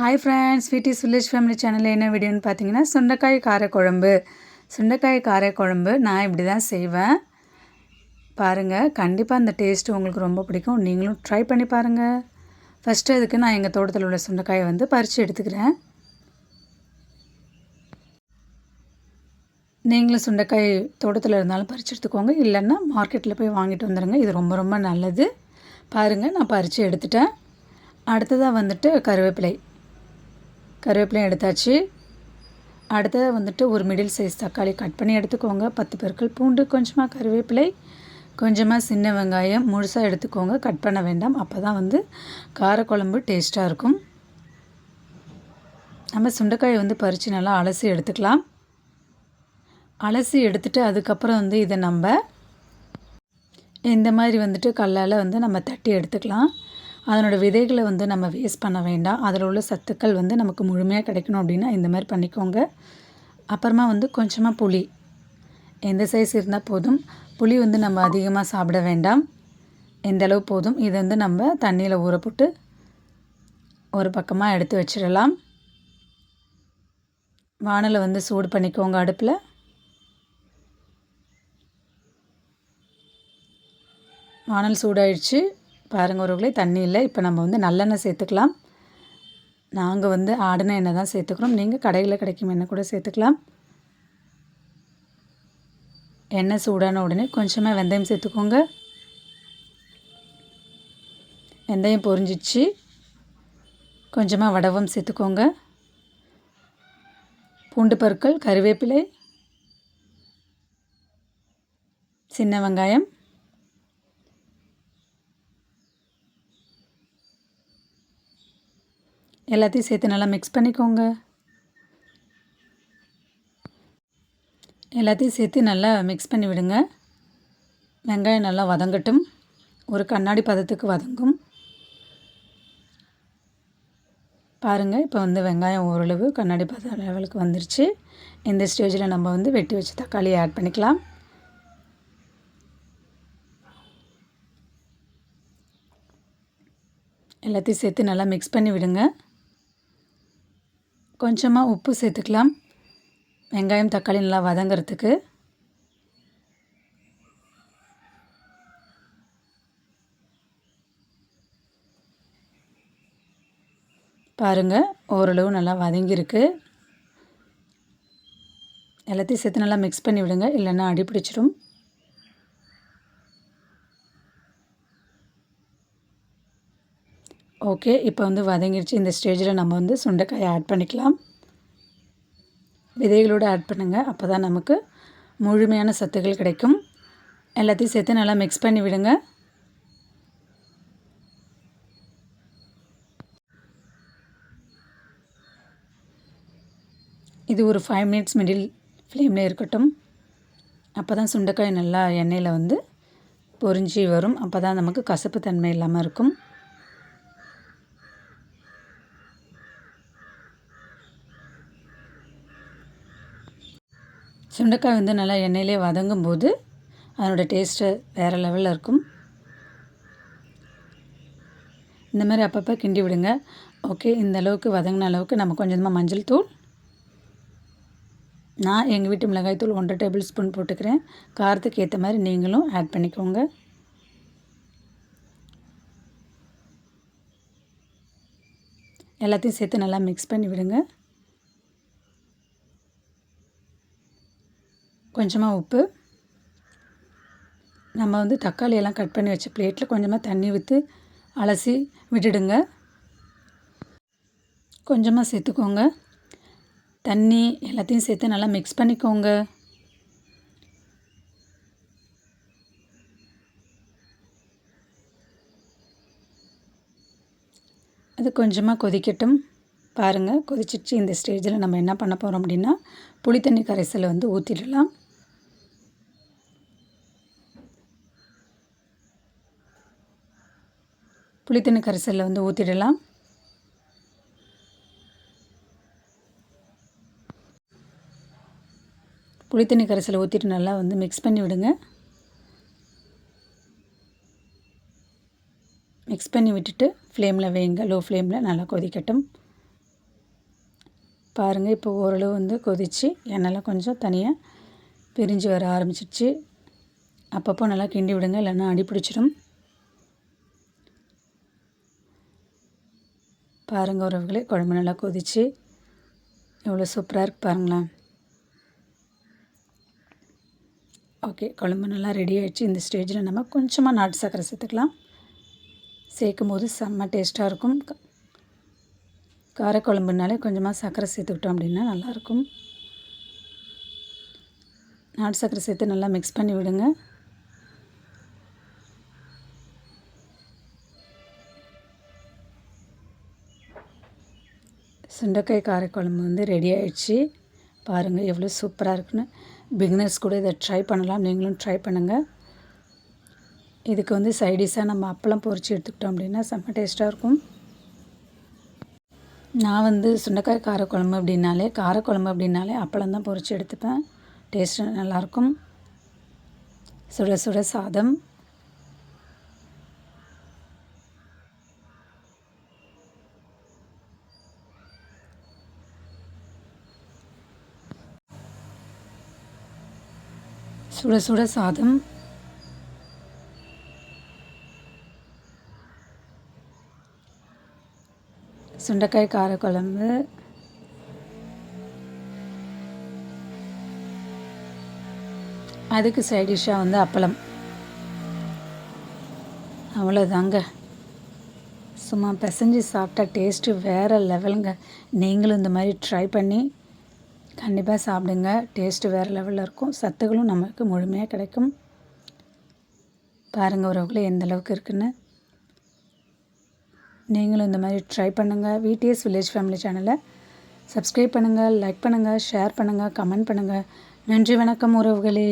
Hi friends sweety village family சேனலில் என்ன வீடியோன்னு பார்த்தீங்கன்னா சுண்டைக்காய் காரக்குழம்பு. சுண்டைக்காய் காரக்குழம்பு நான் இப்படி தான் செய்வேன். பாருங்கள் கண்டிப்பாக அந்த டேஸ்ட்டு உங்களுக்கு ரொம்ப பிடிக்கும். நீங்களும் ட்ரை பண்ணி பாருங்கள் ஃபஸ்ட்டு அதுக்கு நான் எங்கள் தோட்டத்தில் உள்ள சுண்டைக்காயை வந்து பறித்து எடுத்துக்கிறேன். நீங்களும் சுண்டைக்காய் தோட்டத்தில் இருந்தாலும் பறித்து எடுத்துக்கோங்க. இல்லைன்னா மார்க்கெட்டில் போய் வாங்கிட்டு வந்துடுங்க இது ரொம்ப ரொம்ப நல்லது. பாருங்கள் நான் பறித்து எடுத்துட்டேன். அடுத்ததாக வந்துட்டு கருவேப்பிலை. கருவேப்பிலையும் எடுத்தாச்சு. அடுத்தது வந்துட்டு ஒரு மிடில் சைஸ் தக்காளி கட் பண்ணி எடுத்துக்கோங்க. பத்து பேருக்கள் பூண்டு கொஞ்சமாக கருவேப்பிலை கொஞ்சமாக சின்ன வெங்காயம் முழுசாக எடுத்துக்கோங்க. கட் பண்ண வேண்டாம். அப்போ தான் வந்து காரக்குழம்பு டேஸ்ட்டாக இருக்கும். நம்ம சுண்டைக்காயை வந்து பறித்து நல்லா அலசி எடுத்துக்கலாம். அலசி எடுத்துட்டு அதுக்கப்புறம் வந்து இதை நம்ம இந்த மாதிரி வந்துட்டு கல்லால் வந்து நம்ம தட்டி எடுத்துக்கலாம். அதனோட விதைகளை வந்து நம்ம வேஸ்ட் பண்ண வேண்டாம். அதில் உள்ள சத்துக்கள் வந்து நமக்கு முழுமையாக கிடைக்கணும் அப்படின்னா இந்த மாதிரி பண்ணிக்கோங்க. அப்புறமா வந்து கொஞ்சமாக புளி. எந்த சைஸ் இருந்தால் போதும். புளி வந்து நம்ம அதிகமாக சாப்பிட வேண்டாம். எந்த அளவு போதும். இதை வந்து நம்ம தண்ணியில் ஊற போட்டு ஒரு பக்கமாக எடுத்து வச்சிடலாம். வானலை வந்து சூடு பண்ணிக்கோங்க அடுப்பில். வானல் சூடாயிடுச்சு. பாருங்கள் ஒருவர்களே தண்ணி இல்லை. இப்போ நம்ம வந்து நல்லெண்ணெய் சேர்த்துக்கலாம். நாங்கள் வந்து ஆடின எண்ணெய் தான் சேர்த்துக்கிறோம். நீங்கள் கடையில் கிடைக்கும் எண்ணெய் கூட சேர்த்துக்கலாம். எண்ணெய் சூடான உடனே கொஞ்சமாக வெந்தயம் சேர்த்துக்கோங்க. வெந்தயம் பொரிஞ்சிச்சு. கொஞ்சமாக வடவம் சேர்த்துக்கோங்க. பூண்டு பற்கள் கருவேப்பிலை சின்ன வெங்காயம். எல்லாத்தையும் சேர்த்து நல்லா மிக்ஸ் பண்ணிக்கோங்க. எல்லாத்தையும் சேர்த்து நல்லா மிக்ஸ் பண்ணி விடுங்க. வெங்காயம் நல்லா வதங்கட்டும். ஒரு கண்ணாடி பதத்துக்கு வதங்கும். பாருங்கள் இப்போ வந்து வெங்காயம் ஓரளவு கண்ணாடி பத லெவலுக்கு வந்துருச்சு. இந்த ஸ்டேஜில் நம்ம வந்து வெட்டி வச்சு தக்காளி ஆட் பண்ணிக்கலாம். எல்லாத்தையும் சேர்த்து நல்லா மிக்ஸ் பண்ணி விடுங்க. கொஞ்சமாக உப்பு சேர்த்துக்கலாம். வெங்காயம் தக்காளி நல்லா வதங்கிறதுக்கு. பாருங்கள் ஓரளவு நல்லா வதங்கியிருக்கு. எல்லாத்தையும் சேர்த்து நல்லா மிக்ஸ் பண்ணி விடுங்க இல்லைன்னா அடி பிடிச்சிடும் ஓகே இப்போ வந்து வதங்கிடுச்சு இந்த ஸ்டேஜில் நம்ம வந்து சுண்டைக்காயை ஆட் பண்ணிக்கலாம். விதைகளோடு ஆட் பண்ணுங்கள் அப்போ தான் நமக்கு முழுமையான சத்துக்கள் கிடைக்கும். எல்லாத்தையும் சேர்த்து நல்லா மிக்ஸ் பண்ணி விடுங்க. இது ஒரு ஃபைவ் மினிட்ஸ் மிடில் ஃப்ளேமில் இருக்கட்டும். அப்போ தான் சுண்டைக்காய் நல்லா எண்ணெயில் வந்து பொறிஞ்சி வரும். அப்போ தான் நமக்கு கசப்பு தன்மை இல்லாமல் இருக்கும். சுண்டைக்காய் வந்து நல்லா எண்ணெயிலே வதங்கும் போது அதனோட டேஸ்ட்டு வேறு லெவலில் இருக்கும். இந்த மாதிரி அப்பப்போ கிண்டி விடுங்க. ஓகே இந்த அளவுக்கு வதங்கின அளவுக்கு நம்ம கொஞ்சமாக மஞ்சள் தூள். நான் எங்கள் வீட்டு மிளகாய் தூள் ஒன்றரை டேபிள் ஸ்பூன் போட்டுக்கிறேன். காரத்துக்கு ஏற்ற மாதிரி நீங்களும் ஆட் பண்ணிக்கோங்க. எல்லாத்தையும் சேர்த்து நல்லா மிக்ஸ் பண்ணி விடுங்க. கொஞ்சமாக உப்பு. நம்ம வந்து தக்காளி எல்லாம் கட் பண்ணி வச்ச பிளேட்டில் கொஞ்சமாக தண்ணி விற்று அலசி விட்டுடுங்க. கொஞ்சமாக சேர்த்துக்கோங்க. தண்ணி எல்லாத்தையும் சேர்த்து நல்லா மிக்ஸ் பண்ணிக்கோங்க. அது கொஞ்சமாக கொதிக்கட்டும். பாருங்கள் கொதிச்சிச்சு இந்த ஸ்டேஜில் நம்ம என்ன பண்ண போகிறோம் அப்படின்னா புளித்தண்ணி கரைசலை வந்து ஊற்றிடலாம் புளித்தண்ணி கரைசலில் வந்து ஊற்றிடலாம் புளித்தண்ணி கரைசலை ஊற்றிட்டு நல்லா வந்து மிக்ஸ் பண்ணி விடுங்க. மிக்ஸ் பண்ணி விட்டுட்டு ஃப்ளேமில் வைங்க லோ ஃப்ளேமில் நல்லா கொதிக்கட்டும். பாருங்கள் இப்போ ஓரளவு வந்து கொதித்து எண்ணெய்லாம் கொஞ்சம் தனியாக பிரிஞ்சு வர ஆரம்பிச்சிடுச்சு அப்பப்போ நல்லா கிண்டி விடுங்க இல்லைன்னா அடி பிடிச்சிடும் பாருங்கள் உறவுகளே குழம்பு நல்லா கொதிச்சு எவ்வளோ சூப்பராக இருக்குது பாருங்களேன். ஓகே குழம்பு நல்லா ரெடி ஆகிடுச்சு இந்த ஸ்டேஜில் நம்ம கொஞ்சமாக நாட்டு சர்க்கரை சேர்த்துக்கலாம். சேர்க்கும் போது செம்ம டேஸ்ட்டாக இருக்கும். காரக்குழம்புனாலே கொஞ்சமாக சர்க்கரை சேர்த்துக்கிட்டோம் அப்படின்னா நல்லாயிருக்கும் நாட்டு சர்க்கரை சேர்த்து நல்லா மிக்ஸ் பண்ணி விடுங்க. சுண்டைக்காய் காரக்குழம்பு வந்து ரெடி ஆயிடுச்சு. பாருங்கள் எவ்வளோ சூப்பராக இருக்குன்னு. பிகினர்ஸ் கூட இதை ட்ரை பண்ணலாம். நீங்களும் ட்ரை பண்ணுங்கள் இதுக்கு வந்து சைடிஷாக நம்ம அப்பளம் பொறிச்சு எடுத்துக்கிட்டோம் அப்படின்னா செம்ம டேஸ்ட்டாக இருக்கும். நான் வந்து சுண்டைக்காய் காரக்குழம்பு அப்படின்னாலே காரக்குழம்பு அப்படின்னாலே அப்பளம் தான் பொரித்து எடுத்துப்பேன். டேஸ்ட்டு நல்லாயிருக்கும் சுட சுட சாதம். சுட சுட சாதம். சுண்டைக்காய் காரக்குழம்பு. அதுக்கு சைடிஷ்ஷாக வந்து அப்பளம். அவ்வளோதாங்க சும்மா பிசைஞ்சு சாப்பிட்டா டேஸ்ட்டு வேறு லெவலுங்க நீங்களும் இந்த மாதிரி ட்ரை பண்ணி கண்டிப்பாக சாப்பிடுங்க. டேஸ்ட்டு வேறு லெவலில் இருக்கும். சத்துகளும் நமக்கு முழுமையாக கிடைக்கும். பாருங்கள் உறவுகளை எந்த அளவுக்கு இருக்குன்னு. நீங்களும் இந்த மாதிரி ட்ரை பண்ணுங்கள் விடிஎஸ் வில்லேஜ் ஃபேமிலி சேனலை சப்ஸ்கிரைப் பண்ணுங்கள் லைக் பண்ணுங்கள் ஷேர் பண்ணுங்கள் கமெண்ட் பண்ணுங்கள் நன்றி வணக்கம் உறவுகளே.